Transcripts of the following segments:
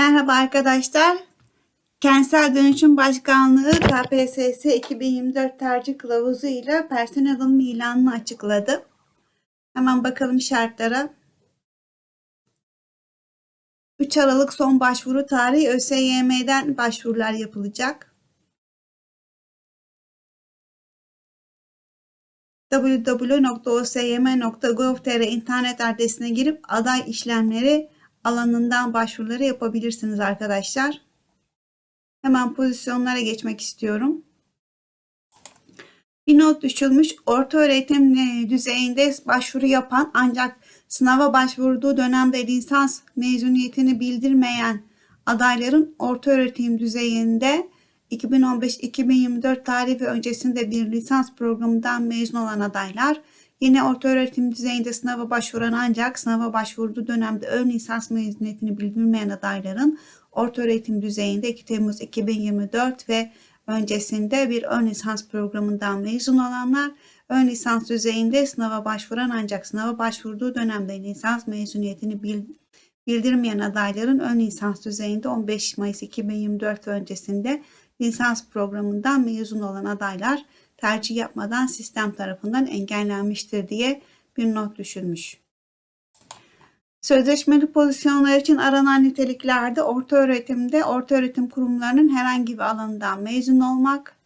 Merhaba arkadaşlar. Kentsel Dönüşüm Başkanlığı KPSS 2024 tercih kılavuzu ile personel alım ilanını açıkladı. Hemen bakalım şartlara. 3 Aralık son başvuru tarihi ÖSYM'den başvurular yapılacak. www.osym.gov.tr internet adresine girip aday işlemleri alanından başvuruları yapabilirsiniz arkadaşlar. Hemen pozisyonlara geçmek istiyorum. Bir not düşülmüş. Orta öğretim e, düzeyinde başvuru yapan ancak sınava başvurduğu dönemde lisans mezuniyetini bildirmeyen adayların orta öğretim düzeyinde 2015-2024 tarihi ve öncesinde bir lisans programından mezun olan adaylar Yine orta öğretim düzeyinde sınava başvuran ancak sınava başvurduğu dönemde ön lisans mezuniyetini bildirmeyen adayların orta öğretim düzeyinde 2 Temmuz 2024 ve öncesinde bir ön lisans programından mezun olanlar ön lisans düzeyinde sınava başvuran ancak sınava başvurduğu dönemde lisans mezuniyetini bildirmeyen adayların ön lisans düzeyinde 15 Mayıs 2024 ve öncesinde lisans programından mezun olan adaylar tercih yapmadan sistem tarafından engellenmiştir diye bir not düşülmüş. Sözleşmeli pozisyonlar için aranan niteliklerde orta öğretimde orta öğretim kurumlarının herhangi bir alanından mezun olmak,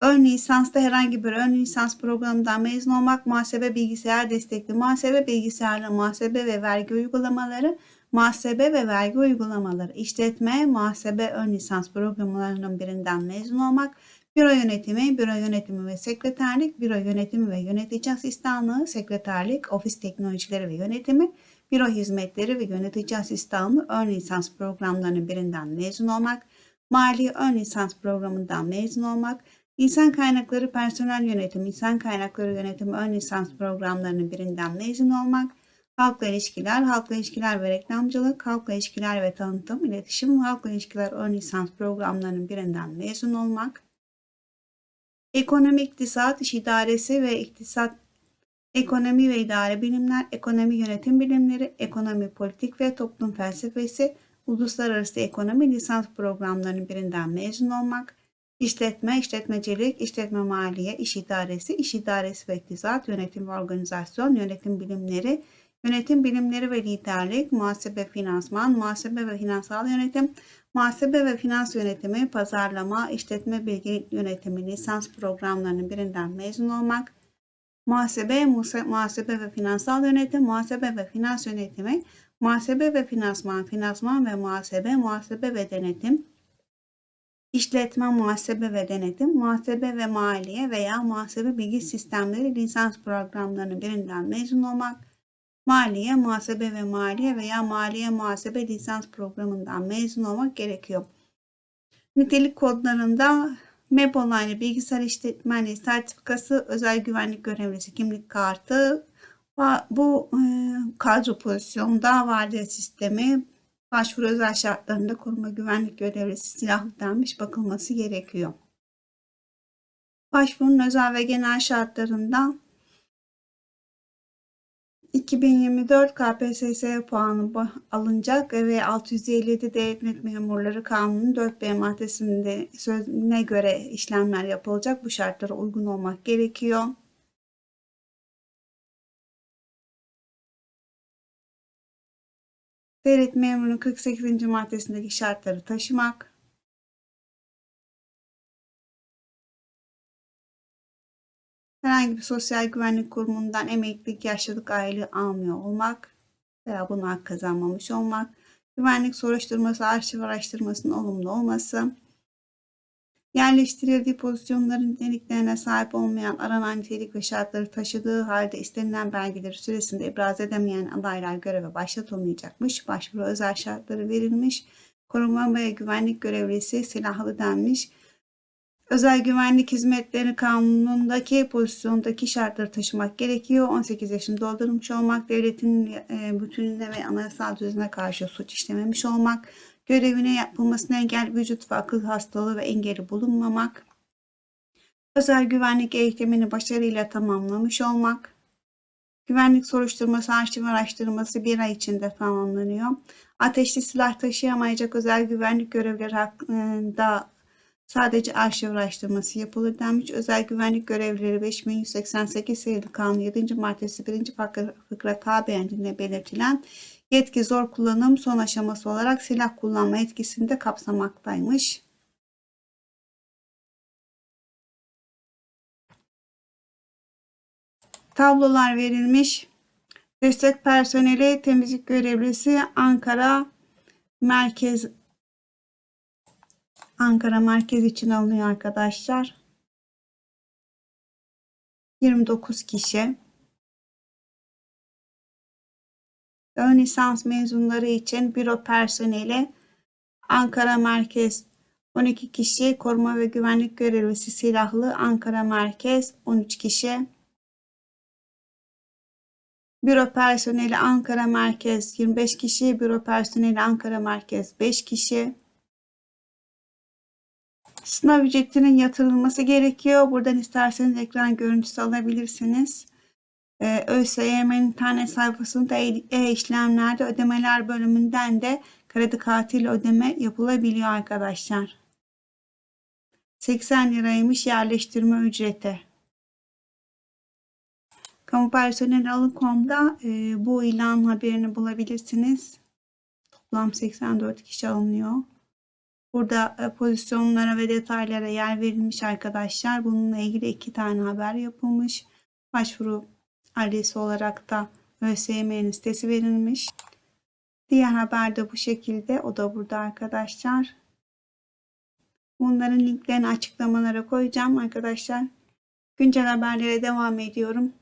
ön lisansta herhangi bir ön lisans programından mezun olmak, muhasebe bilgisayar destekli muhasebe, bilgisayarlı muhasebe ve vergi uygulamaları, muhasebe ve vergi uygulamaları, işletme, muhasebe ön lisans programlarının birinden mezun olmak, Büro yönetimi, büro yönetimi ve sekreterlik, büro yönetimi ve yönetici asistanlığı, sekreterlik, ofis teknolojileri ve yönetimi, büro hizmetleri ve yönetici asistanlığı ön lisans programlarının birinden mezun olmak, mali ön lisans programından mezun olmak, insan kaynakları personel yönetimi, insan kaynakları yönetimi ön lisans programlarının birinden mezun olmak, halkla ilişkiler, halkla ilişkiler ve reklamcılık, halkla ilişkiler ve tanıtım, iletişim, halkla ilişkiler ön lisans programlarının birinden mezun olmak, Ekonomi İktisat İş İdaresi ve İktisat Ekonomi ve İdare Bilimler, Ekonomi Yönetim Bilimleri, Ekonomi Politik ve Toplum Felsefesi, Uluslararası Ekonomi lisans programlarının birinden mezun olmak, işletme, işletmecilik, işletme maliye, iş idaresi, iş idaresi ve iktisat, yönetim ve organizasyon, yönetim bilimleri, yönetim bilimleri ve liderlik, muhasebe finansman, muhasebe ve finansal yönetim, Muhasebe ve finans yönetimi, pazarlama, işletme bilgi yönetimi lisans programlarının birinden mezun olmak, muhasebe, muhasebe ve finansal yönetim, muhasebe ve finans yönetimi, muhasebe ve finansman, finansman ve muhasebe, muhasebe ve denetim, işletme, muhasebe ve denetim, muhasebe ve maliye veya muhasebe bilgi sistemleri lisans programlarının birinden mezun olmak, maliye, muhasebe ve maliye veya maliye muhasebe lisans programından mezun olmak gerekiyor. Nitelik kodlarında MEP Online bilgisayar işletmenliği sertifikası, özel güvenlik görevlisi kimlik kartı, bu e, kadro pozisyonda vardiya sistemi, başvuru özel şartlarında koruma güvenlik görevlisi silahlı denmiş bakılması gerekiyor. Başvurunun özel ve genel şartlarından 2024 KPSS puanı alınacak ve 657 Devlet Memurları Kanunu 4B maddesinde sözüne göre işlemler yapılacak. Bu şartlara uygun olmak gerekiyor. Devlet memurunun 48. maddesindeki şartları taşımak, herhangi bir sosyal güvenlik kurumundan emeklilik yaşlılık aylığı almıyor olmak veya bunu hak kazanmamış olmak, güvenlik soruşturması, arşiv araştırmasının olumlu olması, yerleştirildiği pozisyonların niteliklerine sahip olmayan aranan nitelik ve şartları taşıdığı halde istenilen belgeleri süresinde ibraz edemeyen adaylar göreve başlatılmayacakmış, başvuru özel şartları verilmiş, koruma ve güvenlik görevlisi silahlı denmiş, Özel güvenlik hizmetleri kanunundaki pozisyondaki şartları taşımak gerekiyor. 18 yaşını doldurmuş olmak, devletin e, bütününe ve anayasal düzene karşı suç işlememiş olmak, görevine yapılmasına engel vücut ve akıl hastalığı ve engeli bulunmamak, özel güvenlik eğitimini başarıyla tamamlamış olmak, Güvenlik soruşturması, arşiv araştırması bir ay içinde tamamlanıyor. Ateşli silah taşıyamayacak özel güvenlik görevlileri hakkında sadece arşiv araştırması yapılır denmiş. Özel güvenlik görevlileri 5188 sayılı kanun 7. maddesi 1. fıkra, K beğendiğinde belirtilen yetki zor kullanım son aşaması olarak silah kullanma yetkisini de kapsamaktaymış. Tablolar verilmiş. Destek personeli temizlik görevlisi Ankara merkez Ankara merkez için alınıyor arkadaşlar. 29 kişi. Ön lisans mezunları için büro personeli Ankara merkez 12 kişi, koruma ve güvenlik görevlisi silahlı Ankara merkez 13 kişi. Büro personeli Ankara Merkez 25 kişi, büro personeli Ankara Merkez 5 kişi. Sınav ücretinin yatırılması gerekiyor. Buradan isterseniz ekran görüntüsü alabilirsiniz. Ee, ÖSYM'nin internet sayfasında e- e-işlemlerde ödemeler bölümünden de kredi kartıyla ödeme yapılabiliyor arkadaşlar. 80 liraymış yerleştirme ücreti. Kamu personeli alın.com'da e, bu ilan haberini bulabilirsiniz. Toplam 84 kişi alınıyor. Burada e, pozisyonlara ve detaylara yer verilmiş arkadaşlar. Bununla ilgili iki tane haber yapılmış. Başvuru adresi olarak da ÖSYM'nin sitesi verilmiş. Diğer haber de bu şekilde. O da burada arkadaşlar. Bunların linklerini açıklamalara koyacağım arkadaşlar. Güncel haberlere devam ediyorum.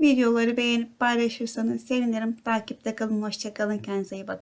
Videoları beğenip paylaşırsanız sevinirim. Takipte kalın. Hoşçakalın. Kendinize iyi bakın.